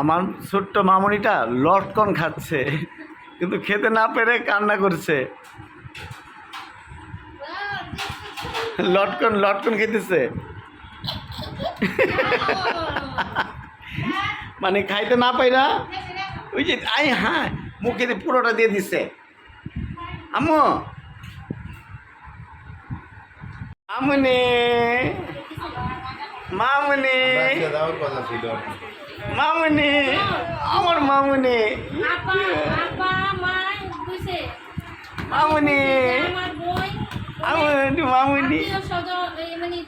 আমার ছোট্ট মামনিটা লটকন খাচ্ছে, কিন্তু খেতে না পেরে কান্না করছে। লটকন লটকন খেতেছে। মানে খাইতে না পাইরা, ওই যে আই হ্যাঁ মুখে পুরোটা দিয়ে দিছে। আম্মু মামুনি। মামুনি। মামুনি আমার মামুনি। মামুনি। আমার মামুনি। মানে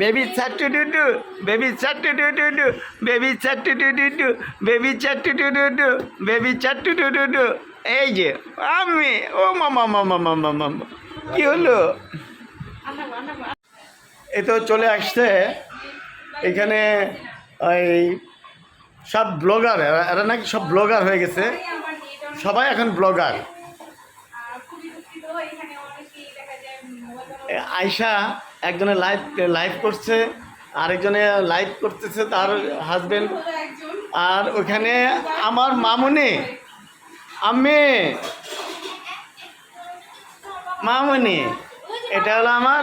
বেবি চাট্টু ডুডু বেবি চাট্টু ডুডু বেবি চাট্টু ডুডু বেবি চাট্টু ডুডু বেবি চাট্টু ডুডু এই যে আমি ও মামা মামা মামা মামা। কি হলো? আমার আমার এ তো চলে আসছে। এখানে ওই সব ব্লগার এরা নাকি সব ব্লগার হয়ে গেছে। সবাই এখন ব্লগার আয়শা একজনে লাইভ লাইভ করছে, আরেকজনে লাইভ করতেছে তার হাজবেন্ড আর ওখানে আমার মামুনি আমি মামুনি, এটা হলো আমার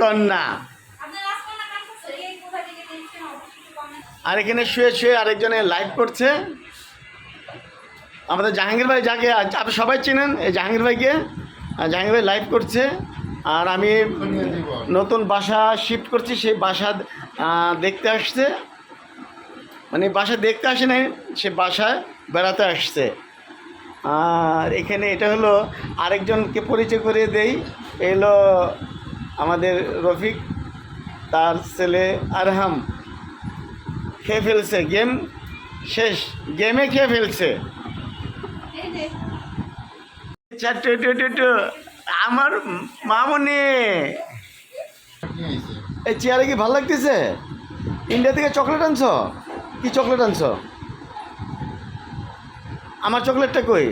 কন্যা আপনার রাস্তা না কাটছে এই কোথা থেকে দেখছেন? অবশ্যই কমেন্ট আর এখানে শুয়ে শুয়ে আরেকজনে লাইভ করছে। আমাদের জাহাঙ্গীর ভাই যাকে আপনি সবাই চেনেন? এই জাহাঙ্গীর ভাইকে। জাহাঙ্গীর ভাই লাইভ করছে। আর আমি নতুন বাসা শিফট করছি সেই বাসা দেখতে আসছে। মানে বাসা দেখতে আসে নাই সে বাসায় বেড়াতে আসছে। আর এখানে এটা হলো আরেকজনকে পরিচয় করিয়ে দেই। এ হলো আমাদের রফিক, তার ছেলে আরহাম খেয়ে ফেলছে। গেম শেষ। গেমে খেয়ে ফেলছে। আমার মামনি। এই চেয়ারে কি ভালো লাগতেছে? ইন্ডিয়া থেকে চকলেট আনছো? কি চকলেট আনছো? আমার চকলেটটা কই?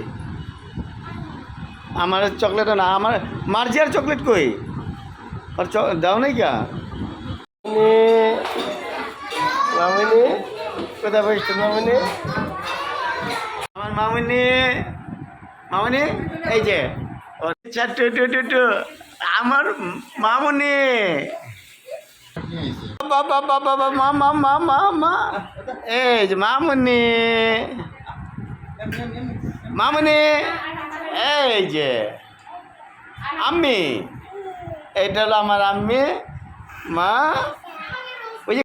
আমার চকলেট না, আমার মার্জিয়ার চকলেট কই? চ দাও নাই কা? মামনি কোথায় বসছো মামনি? আমার মামনি মামনি, এই যে, ও চারটে টু টু টু আমার মামনি। বাবা বাবা বাবা মা মা মা মা মা, এই যে মামুনি। মামুনি, এই যে, আম্মি। এটা হলো আমার আম্মি মা